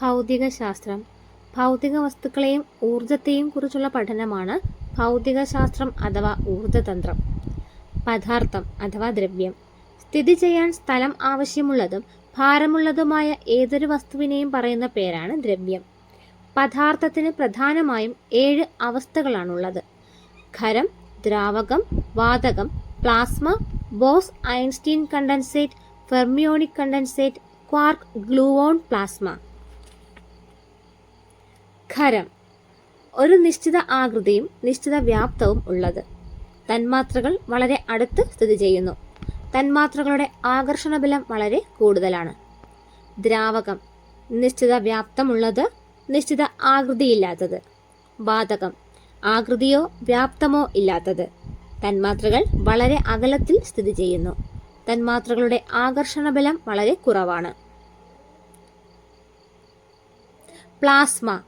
ഭൗതികശാസ്ത്രം. ഭൗതിക വസ്തുക്കളെയും ഊർജത്തെയും കുറിച്ചുള്ള പഠനമാണ് ഭൗതികശാസ്ത്രം അഥവാ ഊർജതന്ത്രം പദാർത്ഥം അഥവാ ദ്രവ്യം. സ്ഥിതി ചെയ്യാൻ സ്ഥലം ആവശ്യമുള്ളതും ഭാരമുള്ളതുമായ ഏതൊരു വസ്തുവിനെയും പറയുന്ന പേരാണ് ദ്രവ്യം. പദാർത്ഥത്തിന് പ്രധാനമായും ഏഴ് അവസ്ഥകളാണുള്ളത്. ഖരം ദ്രാവകം വാതകം plasma Bose Einstein condensate fermionic condensate quark gluon plasma. ഖരം. ഒരു നിശ്ചിത ആകൃതിയും നിശ്ചിത വ്യാപ്തവും ഉള്ളത്. തന്മാത്രകൾ വളരെ അടുത്ത് സ്ഥിതി ചെയ്യുന്നു. തന്മാത്രകളുടെ ആകർഷണ ബലം വളരെ കൂടുതലാണ്. ദ്രാവകം. നിശ്ചിത വ്യാപ്തമുള്ളത് നിശ്ചിത ആകൃതിയില്ലാത്തത്. വാതകം. ആകൃതിയോ വ്യാപ്തമോ ഇല്ലാത്തത്. തന്മാത്രകൾ വളരെ അകലത്തിൽ സ്ഥിതി ചെയ്യുന്നു. തന്മാത്രകളുടെ ആകർഷണ ബലം വളരെ കുറവാണ്. പ്ലാസ്മ.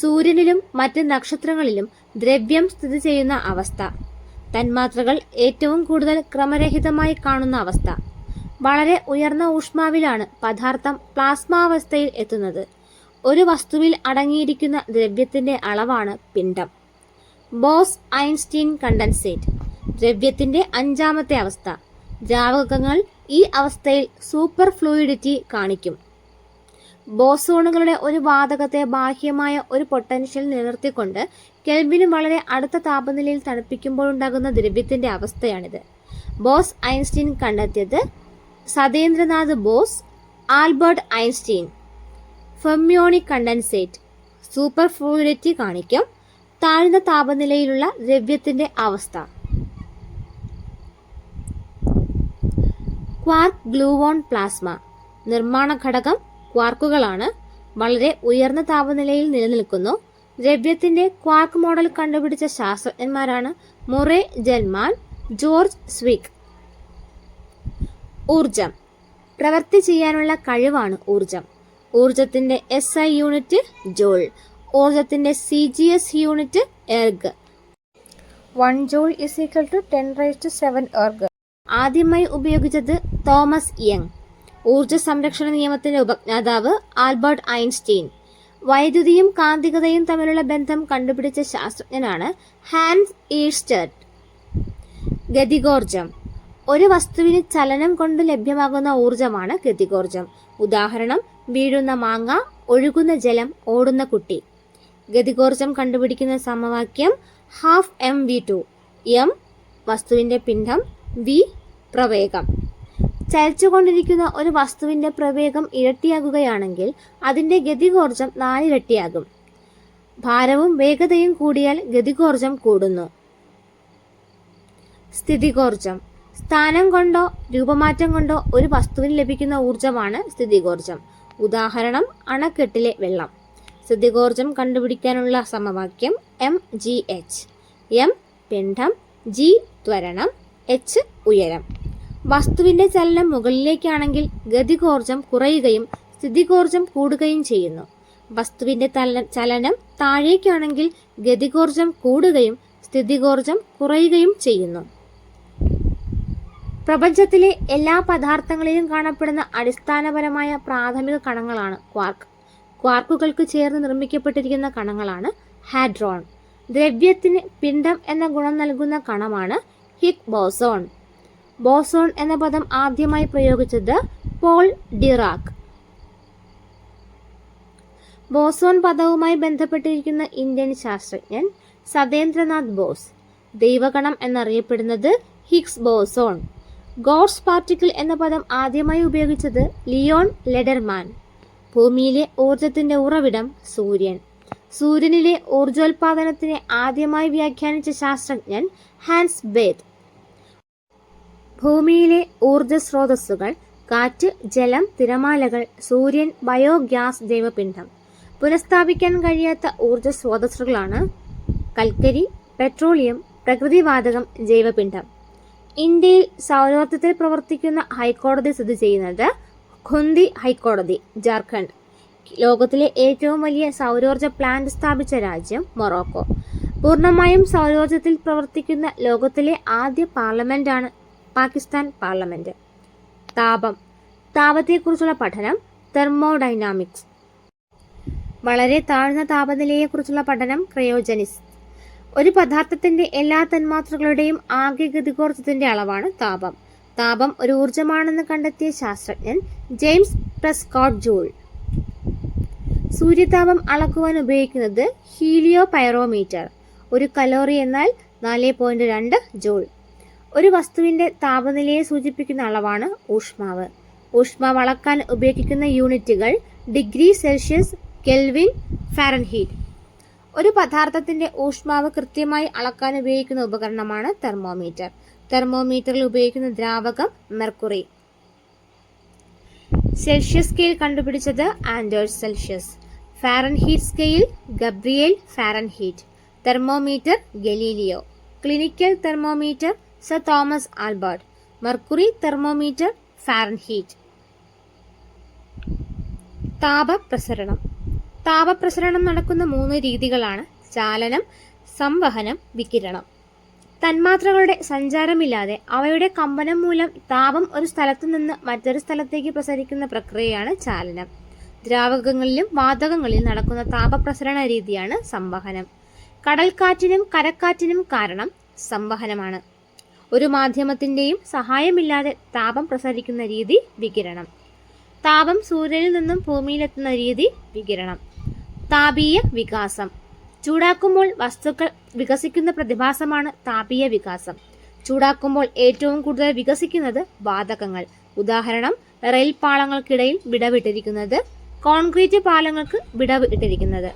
സൂര്യനിലും മറ്റ് നക്ഷത്രങ്ങളിലും ദ്രവ്യം സ്ഥിതി ചെയ്യുന്ന അവസ്ഥ. തന്മാത്രകൾ ഏറ്റവും കൂടുതൽ ക്രമരഹിതമായി കാണുന്ന അവസ്ഥ. വളരെ ഉയർന്ന ഊഷ്മാവിലാണ് പദാർത്ഥം പ്ലാസ്മാവസ്ഥയിൽ എത്തുന്നത്. ഒരു വസ്തുവിൽ അടങ്ങിയിരിക്കുന്ന ദ്രവ്യത്തിന്റെ അളവാണ് പിണ്ഡം. Bose Einstein condensate. ദ്രവ്യത്തിന്റെ അഞ്ചാമത്തെ അവസ്ഥ. ദ്രാവകങ്ങൾ ഈ അവസ്ഥയിൽ സൂപ്പർ ഫ്ലൂയിഡിറ്റി കാണിക്കും. ബോസോണുകളുടെ ഒരു വാതകത്തെ ബാഹ്യമായ ഒരു പൊട്ടൻഷ്യൽ നിലനിർത്തിക്കൊണ്ട് കെൽവിന് വളരെ അടുത്ത താപനിലയിൽ തണുപ്പിക്കുമ്പോഴുണ്ടാകുന്ന ദ്രവ്യത്തിന്റെ അവസ്ഥയാണിത്. ബോസ് ഐൻസ്റ്റീൻ കണ്ടെത്തിയത് Satyendranath Bose Albert Einstein. Fermionic condensate superfluidity കാണിക്കും. താഴ്ന്ന താപനിലയിലുള്ള ദ്രവ്യത്തിന്റെ അവസ്ഥ. ക്വാർക്ക് ഗ്ലൂവോൺ പ്ലാസ്മ നിർമ്മാണ ഘടകം ക്വാർക്കുകളാണ് വളരെ ഉയർന്ന താപനിലയിൽ നിലനിൽക്കുന്നു. ദ്രവ്യത്തിന്റെ ക്വാർക്ക് മോഡൽ കണ്ടുപിടിച്ച ശാസ്ത്രജ്ഞന്മാരാണ് മൊറെ ജൽമാൻ ജോർജ് സ്വിക്. ഊർജം പ്രവൃത്തി ചെയ്യാനുള്ള കഴിവാണ് ഊർജം ഊർജത്തിന്റെ S I unit joule. ഊർജത്തിന്റെ C G S unit erg. One joule is equal to ten raise to seven erg. ആദ്യമായി ഉപയോഗിച്ചത് തോമസ് യങ്. ഊർജ സംരക്ഷണ നിയമത്തിന്റെ ഉപജ്ഞാതാവ് ആൽബർട്ട് ഐൻസ്റ്റീൻ. വൈദ്യുതിയും കാന്തികതയും തമ്മിലുള്ള ബന്ധം കണ്ടുപിടിച്ച ശാസ്ത്രജ്ഞനാണ് ഹാൻസ് ഈസ്റ്റർട്ട്. ഗതികോർജം ഒരു വസ്തുവിന് ചലനം കൊണ്ട് ലഭ്യമാകുന്ന ഊർജമാണ് ഗതികോർജം ഉദാഹരണം വീഴുന്ന മാങ്ങ ഒഴുകുന്ന ജലം ഓടുന്ന കുട്ടി. ഗതികോർജം കണ്ടുപിടിക്കുന്ന സമവാക്യം half M V two M വസ്തുവിന്റെ പിണ്ഡം വി പ്രവേഗം. ചലിച്ചുകൊണ്ടിരിക്കുന്ന ഒരു വസ്തുവിന്റെ പ്രവേഗം ഇരട്ടിയാകുകയാണെങ്കിൽ അതിന്റെ ഗതികോർജം നാലിരട്ടിയാകും. ഭാരവും വേഗതയും കൂടിയാൽ ഗതികോർജം കൂടുന്നു. സ്ഥിതികോർജം. സ്ഥാനം കൊണ്ടോ രൂപമാറ്റം കൊണ്ടോ ഒരു വസ്തുവിന് ലഭിക്കുന്ന ഊർജമാണ് സ്ഥിതികോർജം. ഉദാഹരണം അണക്കെട്ടിലെ വെള്ളം. സ്ഥിതികോർജം കണ്ടുപിടിക്കാനുള്ള സമവാക്യം എം ജി എച്ച് എം പിണ്ഡം ജി ത്വരണം. എച്ച് ഉയരം. വസ്തുവിന്റെ ചലനം മുകളിലേക്കാണെങ്കിൽ ഗതികോർജം കുറയുകയും സ്ഥിതികോർജം കൂടുകയും ചെയ്യുന്നു. വസ്തുവിന്റെ ചലനം താഴേക്കാണെങ്കിൽ ഗതികോർജം കൂടുകയും സ്ഥിതികോർജം കുറയുകയും ചെയ്യുന്നു. പ്രപഞ്ചത്തിലെ എല്ലാ പദാർത്ഥങ്ങളിലും കാണപ്പെടുന്ന അടിസ്ഥാനപരമായ പ്രാഥമിക കണങ്ങളാണ് ക്വാർക്ക്. ക്വാർക്കുകൾക്ക് ചേർന്ന് നിർമ്മിക്കപ്പെട്ടിരിക്കുന്ന കണങ്ങളാണ് ഹാഡ്രോൺ. ദ്രവ്യത്തിന് പിണ്ഡം എന്ന ഗുണം നൽകുന്ന കണമാണ് ഹിഗ് ബോസോൺ ബോസോൺ എന്ന പദം ആദ്യമായി പ്രയോഗിച്ചത് പോൾ ഡിറാക്ക്. ബോസോൺ പദവുമായി ബന്ധപ്പെട്ടിരിക്കുന്ന ഇന്ത്യൻ ശാസ്ത്രജ്ഞൻ സതേന്ദ്രനാഥ് ബോസ് ദൈവഗണം എന്നറിയപ്പെടുന്നത് ഹിഗ്സ് ബോസോൺ. ഗോഡ്സ് പാർട്ടിക്കിൾ എന്ന പദം ആദ്യമായി ഉപയോഗിച്ചത് ലിയോൺ ലെഡർമാൻ ഭൂമിയിലെ ഊർജത്തിന്റെ ഉറവിടം സൂര്യൻ. സൂര്യനിലെ ഊർജോൽപാദനത്തിനെ ആദ്യമായി വ്യാഖ്യാനിച്ച ശാസ്ത്രജ്ഞൻ ഹാൻസ് ബേത്ത്. ഭൂമിയിലെ ഊർജ സ്രോതസ്സുകൾ കാറ്റ് ജലം തിരമാലകൾ സൂര്യൻ ബയോഗ്യാസ് ജൈവപിണ്ഡം. പുനഃസ്ഥാപിക്കാൻ കഴിയാത്ത ഊർജ സ്രോതസ്സുകളാണ് കൽക്കരി പെട്രോളിയം പ്രകൃതിവാതകം ജൈവപിണ്ഡം. ഇന്ത്യയിൽ സൗരോർജത്തിൽ പ്രവർത്തിക്കുന്ന ഹൈക്കോടതി സ്ഥിതി ചെയ്യുന്നത് ഖുന്തി ഹൈക്കോടതി ജാർഖണ്ഡ്. ലോകത്തിലെ ഏറ്റവും വലിയ സൗരോർജ പ്ലാന്റ് സ്ഥാപിച്ച രാജ്യം മൊറോക്കോ. പൂർണമായും സൗരോർജത്തിൽ പ്രവർത്തിക്കുന്ന ലോകത്തിലെ ആദ്യ പാർലമെന്റാണ് പാകിസ്ഥാൻ പാർലമെന്റ്. താപം. താപത്തെക്കുറിച്ചുള്ള പഠനം തെർമോഡൈനാമിക്സ്. വളരെ താഴ്ന്ന താപനിലയെക്കുറിച്ചുള്ള പഠനം ക്രയോജനിസ്. ഒരു പദാർത്ഥത്തിന്റെ എല്ലാ തന്മാത്രകളുടെയും ആകെ ഗതികോർജത്തിന്റെ അളവാണ് താപം. താപം ഒരു ഊർജമാണെന്ന് കണ്ടെത്തിയ ശാസ്ത്രജ്ഞൻ ജെയിംസ് പ്രസ്കോട്ട് ജൂൾ. സൂര്യതാപം അളക്കുവാൻ ഉപയോഗിക്കുന്നത് ഹീലിയോ പൈറോമീറ്റർ ഒരു കലോറി എന്നാൽ നാല് പോയിന്റ് രണ്ട് ജൂൾ. ഒരു വസ്തുവിന്റെ താപനിലയെ സൂചിപ്പിക്കുന്ന അളവാണ് ഊഷ്മാവ്. ഊഷ്മാവ് അളക്കാൻ ഉപയോഗിക്കുന്ന യൂണിറ്റുകൾ ഡിഗ്രി സെൽഷ്യസ് കെൽവിൻ ഫാരൻഹീറ്റ്. ഒരു പദാർത്ഥത്തിന്റെ ഊഷ്മാവ് കൃത്യമായി അളക്കാൻ ഉപയോഗിക്കുന്ന ഉപകരണമാണ് തെർമോമീറ്റർ. തെർമോമീറ്ററിൽ ഉപയോഗിക്കുന്ന ദ്രാവകം മെർക്കുറി. സെൽഷ്യസ് സ്കെയിൽ കണ്ടുപിടിച്ചത് Anders Celsius. Fahrenheit scale Gabriel Fahrenheit. Thermometer Galileo. Clinical thermometer sir Thomas Albert. Mercury thermometer Fahrenheit. താപപ്രസരണം. താപപ്രസരണം നടക്കുന്ന മൂന്ന് രീതികളാണ് ചാലനം സംവഹനം വികിരണം. തന്മാത്രകളുടെ സഞ്ചാരമില്ലാതെ അവയുടെ കമ്പനം മൂലം താപം ഒരു സ്ഥലത്തു നിന്ന് മറ്റൊരു സ്ഥലത്തേക്ക് പ്രസരിക്കുന്ന പ്രക്രിയയാണ് ചാലനം. ദ്രാവകങ്ങളിലും വാതകങ്ങളിലും നടക്കുന്ന താപപ്രസരണ രീതിയാണ് സംവഹനം. കടൽക്കാറ്റിനും കരക്കാറ്റിനും കാരണം സംവഹനമാണ്. ഒരു മാധ്യമത്തിന്റെയും സഹായമില്ലാതെ താപം പ്രസരിക്കുന്ന രീതി വികിരണം. താപം സൂര്യനിൽ നിന്നും ഭൂമിയിലെത്തുന്ന രീതി വികിരണം. താപീയ വികാസം. ചൂടാക്കുമ്പോൾ വസ്തുക്കൾ വികസിക്കുന്ന പ്രതിഭാസമാണ് താപീയ വികാസം. ചൂടാക്കുമ്പോൾ ഏറ്റവും കൂടുതൽ വികസിക്കുന്നത് വാതകങ്ങൾ. ഉദാഹരണം റെയിൽ പാളങ്ങൾക്കിടയിൽ വിടവിട്ടിരിക്കുന്നത് കോൺക്രീറ്റ് പാലങ്ങൾക്ക് വിടവ് ഇട്ടിരിക്കുന്നത്.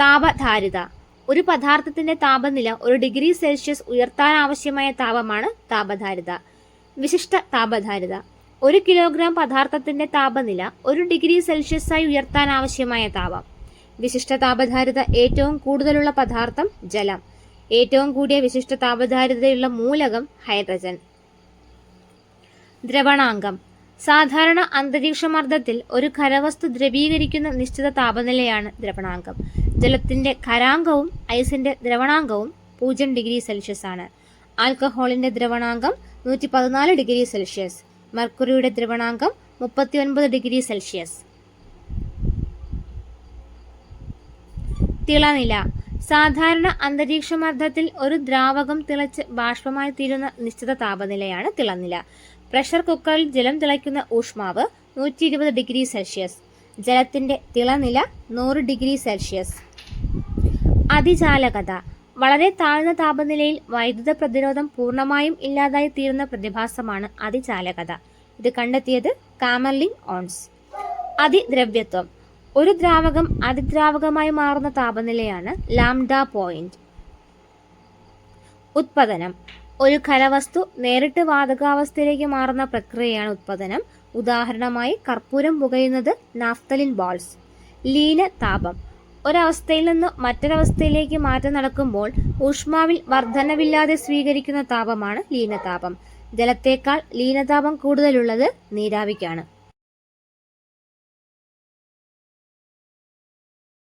താപധാരിത. ഒരു പദാർത്ഥത്തിന്റെ താപനില ഒരു ഡിഗ്രി സെൽഷ്യസ് ഉയർത്താൻ ആവശ്യമായ താപമാണ് താപധാരിത. വിശിഷ്ട താപധാരിത. ഒരു കിലോഗ്രാം പദാർത്ഥത്തിന്റെ താപനില ഒരു ഡിഗ്രി സെൽഷ്യസ് ആയി ഉയർത്താൻ ആവശ്യമായ താപം. വിശിഷ്ട താപധാരിത ഏറ്റവും കൂടുതലുള്ള പദാർത്ഥം ജലം. ഏറ്റവും കൂടിയ വിശിഷ്ട താപധാരിതയുള്ള മൂലകം ഹൈഡ്രജൻ. ദ്രവണാംഗം സാധാരണ അന്തരീക്ഷമർദ്ദത്തിൽ ഒരു ഖരവസ്തു ദ്രവീകരിക്കുന്ന നിശ്ചിത താപനിലയാണ് ദ്രവണാങ്കം. ജലത്തിന്റെ ഖരാങ്കവും ഐസിന്റെ ദ്രവണാങ്കവും പൂജ്യം ഡിഗ്രി സെൽഷ്യസ് ആണ്. ആൽക്കഹോളിന്റെ ദ്രവണാങ്കം നൂറ്റി പതിനാല് ഡിഗ്രി സെൽഷ്യസ്. മർക്കുറിയുടെ ദ്രവണാങ്കം മുപ്പത്തിയൊൻപത് ഡിഗ്രി സെൽഷ്യസ്. തിളനില. സാധാരണ അന്തരീക്ഷമർദ്ദത്തിൽ ഒരു ദ്രാവകം തിളച്ച് ബാഷ്പമായി തീരുന്ന നിശ്ചിത താപനിലയാണ് തിളനില. പ്രഷർ കുക്കറിൽ ജലം തിളയ്ക്കുന്ന ഊഷ്മാവ് നൂറ്റി ഡിഗ്രി സെൽഷ്യസ്. ജലത്തിന്റെ തിളനില നൂറ് ഡിഗ്രി സെൽഷ്യസ്. അതിചാലകത. വളരെ താഴ്ന്ന താപനിലയിൽ വൈദ്യുത പ്രതിരോധം പൂർണമായും ഇല്ലാതായി തീരുന്ന പ്രതിഭാസമാണ് അതിചാലകത. ഇത് കണ്ടെത്തിയത് കാമർലിൻ ഓൺസ്. അതിദ്രവ്യത്വം. ഒരു ദ്രാവകം അതിദ്രാവകമായി മാറുന്ന താപനിലയാണ് ലാംഡ പോയിന്റ്. ഉത്പതനം. ഒരു ഖരവസ്തു നേരിട്ട് വാതകാവസ്ഥയിലേക്ക് മാറുന്ന പ്രക്രിയയാണ് ഉത്പതനം. ഉദാഹരണമായി കർപ്പൂരം പുകയുന്നത് നാഫ്തലിൻ ബോൾസ്. ലീന താപം. ഒരവസ്ഥയിൽ നിന്ന് മറ്റൊരവസ്ഥയിലേക്ക് മാറ്റം നടക്കുമ്പോൾ ഊഷ്മാവിൽ വർധനവില്ലാതെ സ്വീകരിക്കുന്ന താപമാണ് ലീനതാപം. ജലത്തേക്കാൾ ലീനതാപം കൂടുതലുള്ളത് നീരാവിക്കാണ്.